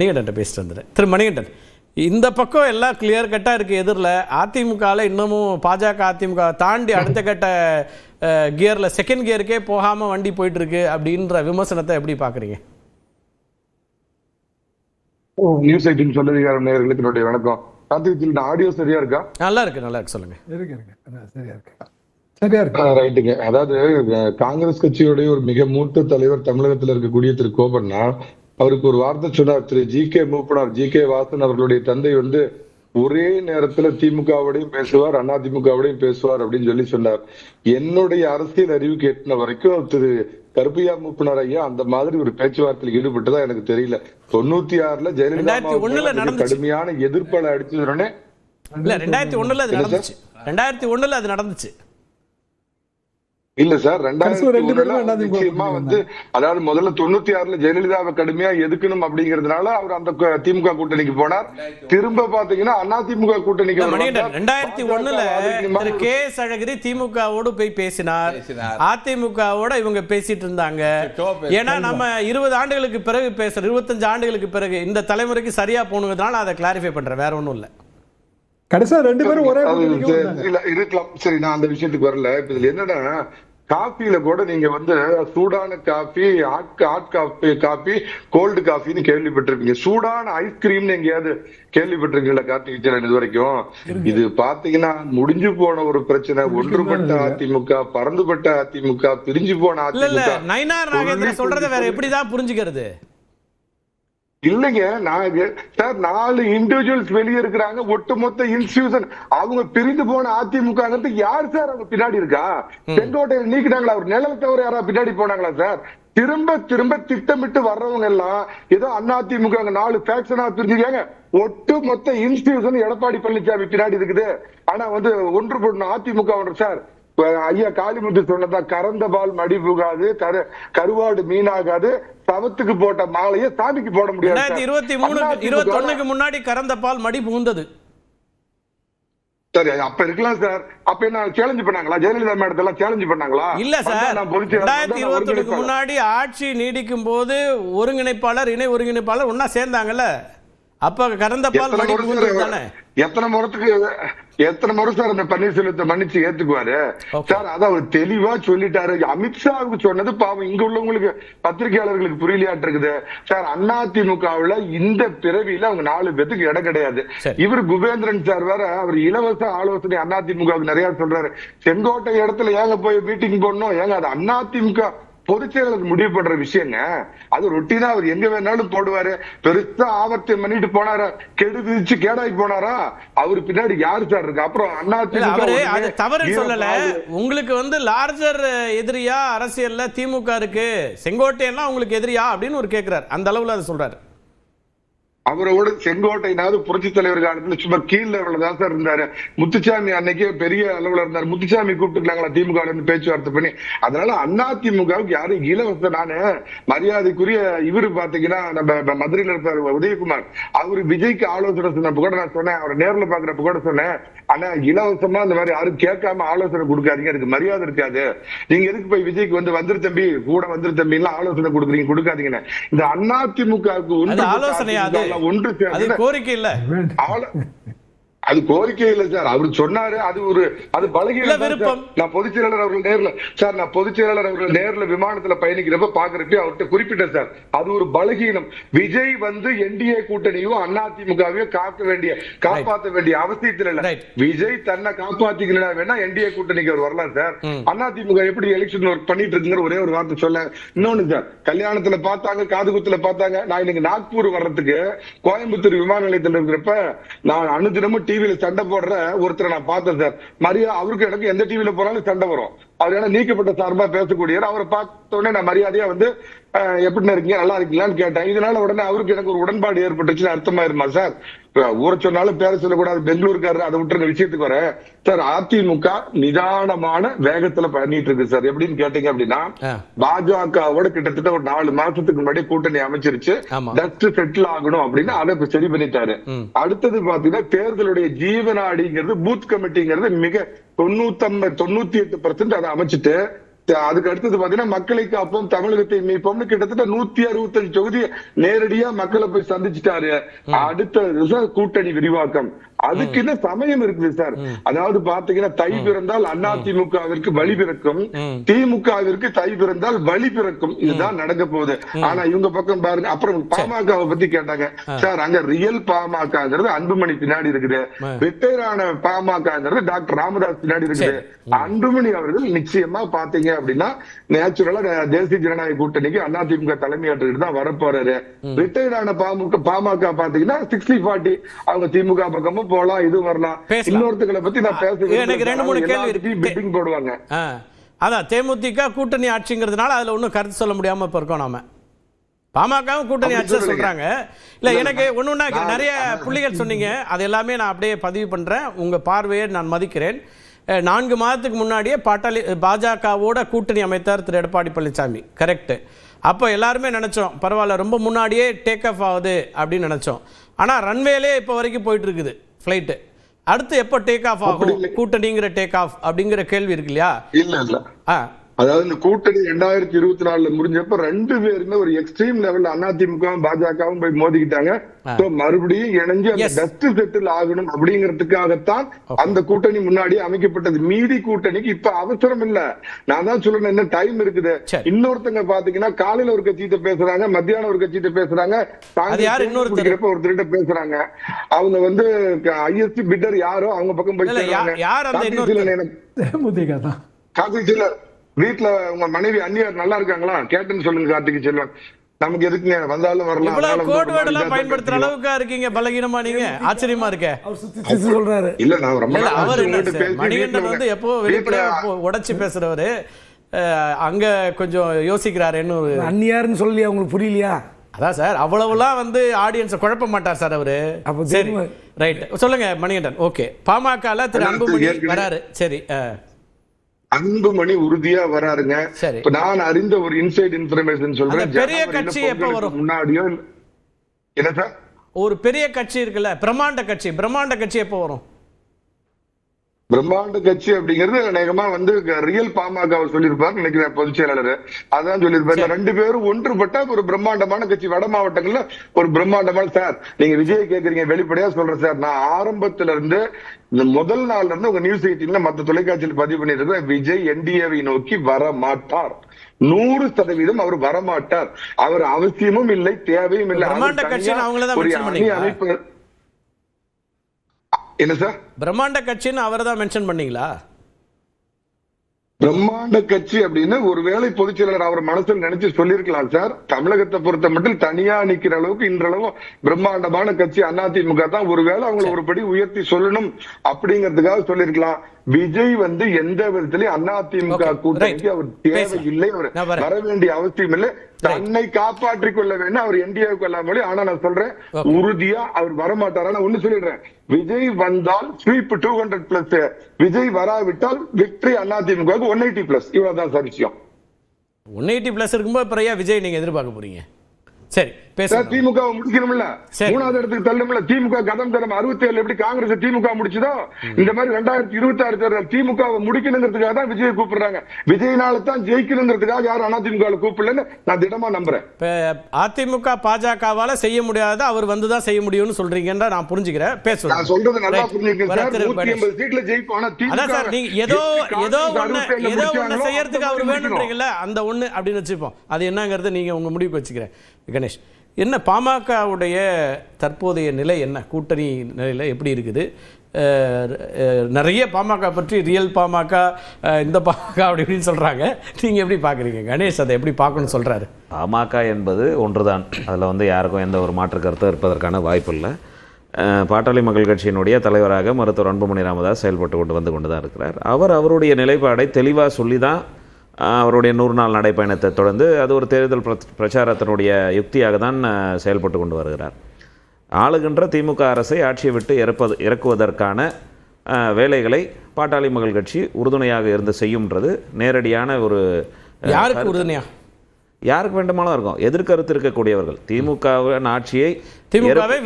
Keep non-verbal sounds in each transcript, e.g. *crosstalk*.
மணிகண்டன் பேசிட்டு வந்துடுறேன் திரு மணிகண்டன் இந்த பக்கம் எல்லாம் கிளியர் கட்டாக இருக்குது எதிரில். அதிமுகவில் இன்னமும் பாஜக அதிமுக தாண்டி அடுத்த *laughs* கட்ட கியரில் செகண்ட் கியருக்கே போகாமல் வண்டி போயிட்டு இருக்கு அப்படின்ற விமர்சனத்தை எப்படி பார்க்குறீங்க? நியூஸ் எயிட்டின் சொல்லதிகாரம் நேயர்களுக்கு என்னுடைய வணக்கம். கார்த்திகத்தில் இந்த ஆடியோ சரியா இருக்கா? நல்லா இருக்கு நல்லா இருக்கு. சொல்லுங்க. இருக்கு இருக்கு. அதான் சரியா இருக்கு. சரியா இருக்கு. ரைட்டுங்க. அதாவது காங்கிரஸ் கட்சியுடைய ஒரு மிக மூத்த தலைவர் தமிழகத்தில் இருக்கக்கூடிய திரு கோபண்ணா அவருக்கு ஒரு வார்த்தை சொன்னார். Thiru G K Moopanar G K Vasan அவர்களுடைய தந்தை வந்து ஒரே நேரத்துல திமுகவோடையும் பேசுவார் அதிமுகவோடையும் பேசுவார் அப்படின்னு சொல்லி சொன்னார். என்னுடைய அரசியல் அறிவுக்கு எட்டின வரைக்கும் திரு கருப்பையா மூப்பனார் ஐயா அந்த மாதிரி ஒரு பேச்சுவார்த்தையில் ஈடுபட்டதா எனக்கு தெரியல. தொண்ணூத்தி ஆறுல ஜெயலலிதா 2001 ல அம்மாவுக்கு மிக நடந்துச்சு. கடுமையான எதிர்ப்பலை அடிச்ச உடனே இல்லை ரெண்டாயிரத்தி ஒண்ணுல அது. நடந்துச்சு. ரெண்டாயிரத்தி ஒண்ணுல அது நடந்துச்சு. இல்ல சார் ரெண்டாயிரத்தி நிச்சயமா வந்து அதாவது முதல்ல தொண்ணூத்தி ஆறுல ஜெயலலிதாவை கடுமையா எதுக்கணும் அப்படிங்கறதுனால அவர் அந்த திமுக கூட்டணிக்கு போனார். திரும்ப பாத்தீங்கன்னா அதிமுக கூட்டணிக்கு அவர் மணிகண்டன் வந்தார். ரெண்டாயிரத்தி ஒண்ணுல திரு கே எஸ் அழகிரி திமுகவோடு போய் பேசினார். அதிமுகவோட இவங்க பேசிட்டு இருந்தாங்க. ஏன்னா நம்ம இருபது ஆண்டுகளுக்கு பிறகு பேசுற இருபத்தஞ்சு ஆண்டுகளுக்கு பிறகு இந்த தலைமுறைக்கு சரியா போகணுங்கிறதுனால அதை கிளாரிஃபை பண்றேன் வேற ஒண்ணும் இல்ல. கடைசியா ரெண்டு பேரும் ஒரே இருக்கலாம். சரி நான் அந்த விஷயத்துக்கு வரல. இப்ப இதுல என்னன்னா காஃபில கூட நீங்க வந்து சூடான coffee hot hot coffee coffee cold காஃபின்னு கேள்விப்பட்டிருப்பீங்க. சூடான ஐஸ்கிரீம்னு எங்கேயாவது கேள்விப்பட்டிருக்கீங்களா கார்த்திக் சேரன் இது வரைக்கும்? இது பாத்தீங்கன்னா முடிஞ்சு போன ஒரு பிரச்சனை. ஒன்றுபட்ட அதிமுக பறந்துபட்ட அதிமுக பிரிஞ்சு போன அதிமுக. நயினார் நாகேந்திரன் சொல்றதை வேற எப்படிதான் புரிஞ்சுக்கிறது? இல்லைங்க நான் சார் நாலு இண்டிவிஜுவல்ஸ் வெளியே இருக்கிறாங்க ஒட்டுமொத்த இன்ஸ்டிடியூஷன் அவங்க பிரிந்து போன அதிமுக யார் சார் அவங்க பின்னாடி இருக்கா? செங்கோட்டையில் நீக்கிட்டாங்களா? அவர் நிழல் தவிர யாரா பின்னாடி போனாங்களா சார்? திரும்ப திரும்ப திட்டமிட்டு வர்றவங்க எல்லாம் ஏதோ அதிமுக நாலு ஃபேக்ஷனா பிரிஞ்சுக்காங்க ஒட்டு மொத்த இன்ஸ்டிடியூஷன் எடப்பாடி பழனிசாமி பின்னாடி இருக்குது. ஆனா வந்து ஒன்று போடணும் அதிமுக ஒன்று சார். ஐயா காளிமுத்து சொன்னதா கறந்த பால் மடி புகாது கரு கருவாடு மீனாகாது சவத்துக்கு போட்ட மாலையை சாமிக்கு போட முடியாது இருபத்தி மூணு இருபத்தி ஒண்ணுக்கு முன்னாடி கறந்த பால் மடி புகுந்தது. சரி அப்ப இருக்கலாம் சார். அப்ப என்ன சேலஞ்ச் பண்ணாங்களா? ஜெயலலிதா மேடத்தை எல்லாம் சேலஞ்ச் பண்ணாங்களா? இல்ல சார். ரெண்டாயிரத்தி ஒருங்கிணைப்பாளர். முன்னாடி ஆட்சி நீடிக்கும் போது ஒருங்கிணைப்பாளர் இணை ஒருங்கிணைப்பாளர் ஒன்னா சேர்ந்தாங்கல்ல. அப்ப கறந்த பால் எத்தனை முறத்துக்கு எத்தனை முறை சார் அந்த பன்னீர்செல்வத்தை மன்னிச்சு ஏத்துக்குவாரு. சார் அத அவர் தெளிவா சொல்லிட்டாரு. அமித்ஷாவுக்கு சொன்னது பாவம். இங்க உள்ளவங்களுக்கு பத்திரிகையாளர்களுக்கு புரியலையாட்டு இருக்குது சார் அதிமுகவுல இந்த பிறவியில அவங்க நாலு பேத்துக்கு இடம் கிடையாது. இவர் குபேந்திரன் சார் வேற அவர் இலவச ஆலோசனை அதிமுகவுக்கு நிறைய சொல்றாரு. செங்கோட்டை இடத்துல ஏங்க போய் மீட்டிங் போடணும்? ஏங்க அது அதிமுக பொதுச் செயலாளர் முடிவு பண்ற விஷயங்க அது ரொட்டீனா அவர் எங்க வேணாலும் போடுவாரு. பெருசா ஆபத்தை பண்ணிட்டு போனாரா? கெடு விதிச்சு கேடாகி போனாரா? அவரு பின்னாடி யாரு சார் இருக்கு? அப்புறம் உடனே அது ஈர சொல்லல. உங்களுக்கு வந்து லார்ஜர் எதிரியா அரசியல்ல திமுக இருக்கு? செங்கோட்டையெல்லாம் உங்களுக்கு எதிரியா அப்படின்னு ஒரு கேக்குறாரு. அந்த அளவுல அதை சொல்றாரு. அவரோட செங்கோட்டைனாவது புரட்சி தலைவர் காலத்துல சும்மா கீழ் லெவல்ல தான் சார் இருந்தாரு. முத்துசாமி அன்னைக்கே பெரிய அளவுல இருந்தாரு. முத்துசாமி கூப்பிட்டுருக்காங்களா திமுக பேச்சுவார்த்தை பண்ணி. அதனால அதிமுகவுக்கு யாரும் இலவச நானு மரியாதைக்குரிய இவரு பாத்தீங்கன்னா நம்ம மதுரையில இருப்பாரு உதயகுமார். அவரு விஜய்க்கு ஆலோசனை சொன்னப்ப கூட நான் சொன்னேன். அவர் நேர்ல பாக்குறப்ப கூட சொன்னேன். ஆனா இலவசமா இந்த மாதிரி யாரும் கேட்காம ஆலோசனை கொடுக்காதீங்க. அதுக்கு மரியாதை இருக்காது. நீங்க எதுக்கு போய் விஜய்க்கு வந்து வந்துரு தம்பி கூட வந்துரு தம்பி எல்லாம் ஆலோசனை கொடுக்குறீங்க கொடுக்காதீங்கன்னு. இந்த அதிமுகவுக்கு அது ஆலோசனையா? அது ஒன்று அது சேர்ந்து கோரிக்கை இல்ல. ஆள- அது கோரிக்கை இல்ல சார். அவர் சொன்னாரு அது ஒரு அது பலகீனம். நான் பொதுச் செயலாளர் அவர்கள் நேர்ல சார் நான் பொதுச் செயலாளர் அவர்கள் நேர்ல விமானத்துல பயணிக்கிறப்ப பாக்குறப்ப அவர்கிட்ட குறிப்பிட்டேன் சார். அது ஒரு பலகீனம். விஜய் வந்து என்டிஏ கூட்டணியும் அதிமுகவையும் காக்க வேண்டிய காப்பாத்த வேண்டிய அவசியத்துல இல்ல. விஜய் தன்னை காப்பாத்திக்கணும் வேணா என்டிஏ கூட்டணிக்கு அவர் வரலாம் சார். அதிமுக எப்படி எலெக்ஷன் ஒர்க் பண்ணிட்டு இருக்குங்கிற ஒரே ஒரு வார்த்தை சொல்ல இன்னொன்னு சார். கல்யாணத்துல பார்த்தாங்க காது குத்துல பார்த்தாங்க. நான் இன்னைக்கு நாக்பூர் வர்றதுக்கு கோயம்புத்தூர் விமான நிலையத்துல இருக்கிறப்ப நான் அனுதினமும் டிவியில சண்டை போடுற ஒருத்தரை நான் பார்த்தேன் சார். மரியா அவருக்கு எனக்கு எந்த டிவியில போனாலும் சண்டை வரும். அவர் ஏன்னா நீக்கப்பட்ட சார்பா பேசக்கூடியவர் அவரை பார்த்த உடனே நான் மரியாதையா வந்து அஹ், எப்படிண்ணா இருக்கீங்க? நல்லா இருக்கீங்களான்னு கேட்டேன். இதனால உடனே அவருக்கு எனக்கு ஒரு உடன்பாடு ஏற்பட்டுச்சுன்னு அர்த்தமாயிருமா சார்? இப்ப ஊரை சொன்னாலும் பேர சொல்லக்கூடாது. பெங்களூருக்காரர் அதை விட்டுருங்க விஷயத்துக்கு வர. சார் அதிமுக நிதானமான வேகத்துல பண்ணிட்டு இருக்கு சார். எப்படின்னு கேட்டீங்க அப்படின்னா. பாஜகவோட கிட்டத்தட்ட ஒரு நாலு மாசத்துக்கு முன்னாடி கூட்டணி அமைச்சிருச்சு. டஸ்ட் செட்டில் ஆகணும் அப்படின்னு அதை இப்ப சரி பண்ணிட்டாரு. அடுத்தது பாத்தீங்கன்னா தேர்தலுடைய ஜீவனாடிங்கிறது பூத் கமிட்டிங்கிறது மிக தொண்ணூத்தொன்பது தொண்ணூத்தி எட்டு பர்சன்ட் அதை அமைச்சிட்டு அதுக்கு அடுத்தது பாத்தீங்கன்னா மக்களை காப்போம் தமிழகத்தை மீட்போம்னு கிட்டத்தட்ட நூத்தி அறுபத்தஞ்சு தொகுதி நேரடியா மக்களை போய் சந்திச்சுட்டாரு. அடுத்த கூட்டணி விரிவாக்கம். அதுக்கு என்ன சமயம் இருக்குது சார்? அதாவது பாத்தீங்கன்னா தை பிறந்தால் அண்ணா திமுகவிற்கு வழி பிறக்கும். திமுகவிற்கு தை பிறந்தால் வழி பிறக்கும். இதுதான் நடக்க போகுது. ஆனா இவங்க பக்கம் பாருங்க. அப்புறம் பாமகவை பத்தி கேட்டாங்க. சார் அங்க ரியல் பாமகங்கிறது அன்புமணி பின்னாடி இருக்குது. ரிட்டையர் ஆன பாமகங்கிறது டாக்டர் ராமதாஸ் பின்னாடி இருக்குது. அன்புமணி அவர்கள் நிச்சயமா பாத்தீங்க அப்படின்னா நேச்சுரலா தேசிய ஜனநாயக கூட்டணிக்கு அதிமுக தலைமையேற்றுக்கிட்டு தான் வரப்போறாரு. ரிட்டையர் ஆன பாமக பாமக பாத்தீங்கன்னா சிக்ஸ்டி ஃபார்ட்டி அவங்க திமுக பக்கமும் போலாம் இது வரலாம். இன்னொருத்தங்களை பத்தி நான் பேசுறேன் எனக்கு ரெண்டு மூணு கேள்வி. பிட்டிங் போடுவாங்க. அதான் தேமுதிக கூட்டணி ஆட்சிங்கிறதுனால அதுல ஒன்றும் கருத்து சொல்ல முடியாம இப்போ இருக்கோம் நாம. பாமகவும் கூட்டணி ஆட்சி. சொல்றாங்க. இல்ல எனக்கு ஒண்ணு ஒண்ணா நிறைய புள்ளிகள் சொன்னீங்க. அது எல்லாமே நான் அப்படியே பதிவு பண்றேன். உங்க பார்வையை நான் மதிக்கிறேன். நான்கு மாதத்துக்கு முன்னாடியே பாட்டாளி பாஜகவோட கூட்டணி அமைத்தார் திரு எடப்பாடி பழனிசாமி. கரெக்ட் அப்போ எல்லாருமே நினைச்சோம் பரவாயில்ல ரொம்ப முன்னாடியே டேக் ஆஃப் ஆகுது அப்படின்னு நினைச்சோம். ஆனா ரன்வேலே இப்போ வரைக்கும் போயிட்டு இருக்குது ஃப்ளைட்டு அடுத்து எப்போ டேக் ஆஃப் ஆகும். கூட்டணிங்கிற டேக் ஆஃப் அப்படிங்கிற கேள்வி இருக்கு இல்லையா? இல்ல இல்ல. ஆ. அதாவது இந்த கூட்டணி ரெண்டாயிரத்தி இருபத்தி நாலுல முடிஞ்சப்ப ரெண்டு பேருமே ஒரு எக்ஸ்ட்ரீம் லெவல்ல அதிமுகவும் பாஜகவும் போய் மோதிக்கிட்டாங்க. மறுபடியும் இணைஞ்சு அந்த. டஸ்ட் செட்டில் ஆகணும் அப்படிங்கறதுக்காகத்தான் அந்த கூட்டணி முன்னாடி அமைக்கப்பட்டது. மீதி கூட்டணிக்கு இப்ப அவசரம் இல்ல. நான் தான் சொல்றேன் என்ன டைம் இருக்குது. இன்னொருத்தங்க பாத்தீங்கன்னா காலையில ஒரு கட்சிகிட்ட பேசுறாங்க மத்தியானம் ஒரு கட்சிகிட்ட பேசுறாங்க ஒருத்தர்கிட்ட பேசுறாங்க. அவங்க வந்து ஐஎஸ்சி பிட்டர் யாரோ அவங்க பக்கம் போய் இல்ல, யா- சேர்றாங்க. யார் அந்த தான். வீட்டுல உங்க மனைவி அந்நியார் நல்லா இருக்காங்களா? கேட்டுன்னு சொல்லுங்க கார்த்திக் செல்வன். நமக்கு எதுக்குங்க? வந்தாலும் வரலாம் இவ்வளவு கோட் வேர்ட் எல்லாம் பயன்படுத்துற. அளவுக்கா இருக்கீங்க? பலகீனமா நீங்க? ஆச்சரியமா இருக்கே. அவர் சுத்தி சுத்தி சொல்றாரு. இல்ல நான் ரொம்ப அவர் மணிகண்டன் வந்து எப்போ வெளிப்படையா உடைச்சு பேசுறவரு. அங்க கொஞ்சம் யோசிக்கிறாருன்னு ஒரு அந்நியாருன்னு சொல்லலையா உங்களுக்கு புரியலையா? அதான் சார் அவ்வளவுலாம் வந்து ஆடியன்ஸை குழப்ப மாட்டார் சார் அவரு. அப்ப சரி? ரைட் சொல்லுங்க மணிகண்டன். ஓகே. பாமகல திரு அன்புமணி வராரு. சரி அன்புமணி உறுதியா வராருங்க. நான் அறிந்த ஒரு இன்சைட் இன்ஃபர்மேஷன் சொல்றேன். பெரிய கட்சி எப்ப வரும்? முன்னாடியோ என்ன சார்? ஒரு பெரிய கட்சி இருக்குல்ல பிரம்மாண்ட கட்சி பிரம்மாண்ட கட்சி எப்போ வரும்? பிரம்மாண்ட கட்சி அப்படிங்கிறது அநேகமா வந்து ரியல் பாமக சொல்லியிருப்பார் நினைக்கிறேன் பொதுச் செயலாளர். அதான் சொல்லியிருப்பாரு. ரெண்டு பேரும் ஒன்றுபட்ட ஒரு பிரம்மாண்டமான கட்சி. வட மாவட்டங்கள்ல ஒரு பிரம்மாண்டமான சார். நீங்க விஜய் கேக்குறீங்க வெளிப்படையா சொல்றேன் சார். நான் ஆரம்பத்துல இருந்து இந்த முதல் நாள்ல இருந்து உங்க நியூஸ் எயிட்டீன்ல மத்த தொலைக்காட்சியில் பதிவு பண்ணிருக்கேன் விஜய் என்டிஏவை நோக்கி வர மாட்டார் நூறு சதவீதம் அவர் வரமாட்டார். அவர் அவசியமும் இல்லை தேவையும் இல்லை. ஒரு அணி? அமைப்பு என்ன சார் பிரம்மாண்ட கட்சின்னு அவரை தான் மென்ஷன் பண்ணீங்களா? பிரம்மாண்ட கட்சி அப்படின்னு ஒருவேளை பொதுச் செயலாளர் அவர் மனசுல நினைச்சு சொல்லியிருக்கலாம் சார் தமிழகத்தை பொறுத்த மட்டும் தனியா நிக்கிற அளவுக்கு இன்றளவும் பிரம்மாண்டமான கட்சி அதிமுக தான். ஒருவேளை அவங்களை ஒரு படி உயர்த்தி சொல்லணும் அப்படிங்கிறதுக்காக சொல்லியிருக்கலாம். விஜய் வந்து எந்த விதத்திலையும் அதிமுக கூட்டணிக்கு. அவர் தேவையில்லை அவர். வர வேண்டிய அவசியம் இல்லை. தன்னை காப்பாற்றிக் கொள்ள வேண்டும் அவர் என்டிஏவுக்கு இல்லாமலே ஆனா நான் சொல்றேன். உறுதியா அவர் வரமாட்டார்? ஆனா ஒண்ணு சொல்லிடுறேன். விஜய் வந்தால் sweep two hundred plus Vijay வராவிட்டால் victory AIADMK one eighty plus இவ்வளவுதான் சார் விஷயம். ஒன் எயிட்டி பிளஸ் இருக்கும்போது ஏன் விஜய் நீங்க எதிர்பார்க்க போறீங்க? சரி. திமுக முடிக்கணும்ல. மூணாவது இடத்துக்கு தள்ளணும்ல? திமுக கதம் தரம் அறுபத்தி ஏழு எப்படி காங்கிரஸ் திமுக முடிச்சதோ? இந்த மாதிரி ரெண்டாயிரத்தி இருபத்தி ஆறு திமுக முடிக்கணுங்கிறதுக்காக தான் விஜய் கூப்பிடுறாங்க. விஜய்னால தான் ஜெயிக்கணுங்கிறதுக்காக யாரும் அதிமுக கூப்பிடலன்னு நான் திடமா நம்புறேன். அதிமுக பாஜகவால செய்ய முடியாத அவர் வந்து தான் செய்ய முடியும்னு சொல்றீங்கன்ற நான் புரிஞ்சுக்கிறேன். பேசுவோம் நான் சொல்றது நல்லா. எண்பது சீட்ல ஜெயிப்போம். ஆனா திமுக ஏதோ ஏதோ ஒண்ணு 67 ஏதோ ஒண்ணு செய்யறதுக்கு அவர். வேணுன்றீங்கல்ல அந்த ஒண்ணு அப்படின்னு வச்சுப்போம். அது என்னங்கிறது நீங்க உங்க முடிவுக்கு வச்சுக்கிறேன். கணேஷ் என்ன பாமகவுடைய தற்போதைய நிலை என்ன? கூட்டணி நிலையில் எப்படி இருக்குது? நிறைய பாமக பற்றி ரியல் பாமக இந்த பாமக அப்படி இப்படின்னு சொல்கிறாங்க நீங்கள் எப்படி பார்க்குறீங்க கணேஷ் அதை எப்படி பார்க்கணும்னு சொல்கிறாரு பாமக என்பது ஒன்றுதான். அதில் வந்து யாருக்கும் எந்த ஒரு மாற்று கருத்தும் இருப்பதற்கான வாய்ப்பு இல்லை பாட்டாளி மக்கள் கட்சியினுடைய தலைவராக மருத்துவர் அன்புமணி ராமதாஸ் செயல்பட்டு கொண்டு வந்து கொண்டு தான் இருக்கிறார். அவர் அவருடைய நிலைப்பாடை தெளிவாக சொல்லி தான் அவருடைய நூறு நாள் நடைப்பயணத்தை தொடர்ந்து அது ஒரு தேர்தல் பிர- பிரச்சாரத்தினுடைய யுக்தியாக தான் செயல்பட்டு கொண்டு வருகிறார். ஆளுகின்ற திமுக அரசை ஆட்சியை விட்டு இறப்பது இறக்குவதற்கான வேலைகளை பாட்டாளி மக்கள் கட்சி உறுதுணையாக இருந்து செய்யும்ன்றது நேரடியான ஒரு யாருக்கு உறுதுணையா? யாருக்கு வேண்டுமானாலும் இருக்கும். எதிர்கருத்து இருக்கக்கூடியவர்கள். திமுகவின் ஆட்சியை திமுகவை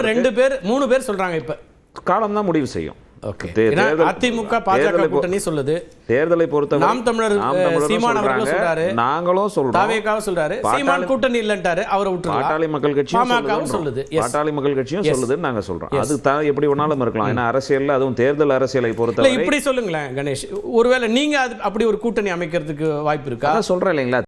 ரெண்டு பேர் மூணு பேர் சொல்றாங்க இப்ப. காலம் தான் முடிவு செய்யும். அதிமுக பாஜக கூட்டணி சொல்லுது. தேர்தலை பொறுத்தவரை நாம் தமிழர், சீமான் அவர்களும் சொல்றாரு. நாங்களும் சொல்றோம். தாவேக்காவும் சொல்றாரு. பாட்டாளி- சீமான் கூட்டணி இல்லன்ட்டாரு அவரை பாட்டாளி விட்டுருலாம் மக்கள் கட்சியும் சொல்லுது. பாட்டாளி மக்கள் கட்சியும். சொல்லுதுன்னு நாங்க சொல்றோம். அது தான் எப்படி வேணாலும் இருக்கலாம். ஏன்னா அரசியல்ல அதுவும் தேர்தல் அரசியலை பொறுத்தவரை இப்படி சொல்லுங்களேன் கணேஷ். ஒருவேளை நீங்க அது அப்படி ஒரு கூட்டணி அமைக்கிறதுக்கு வாய்ப்பு இருக்கா? சொல்றேன் இல்லைங்களா?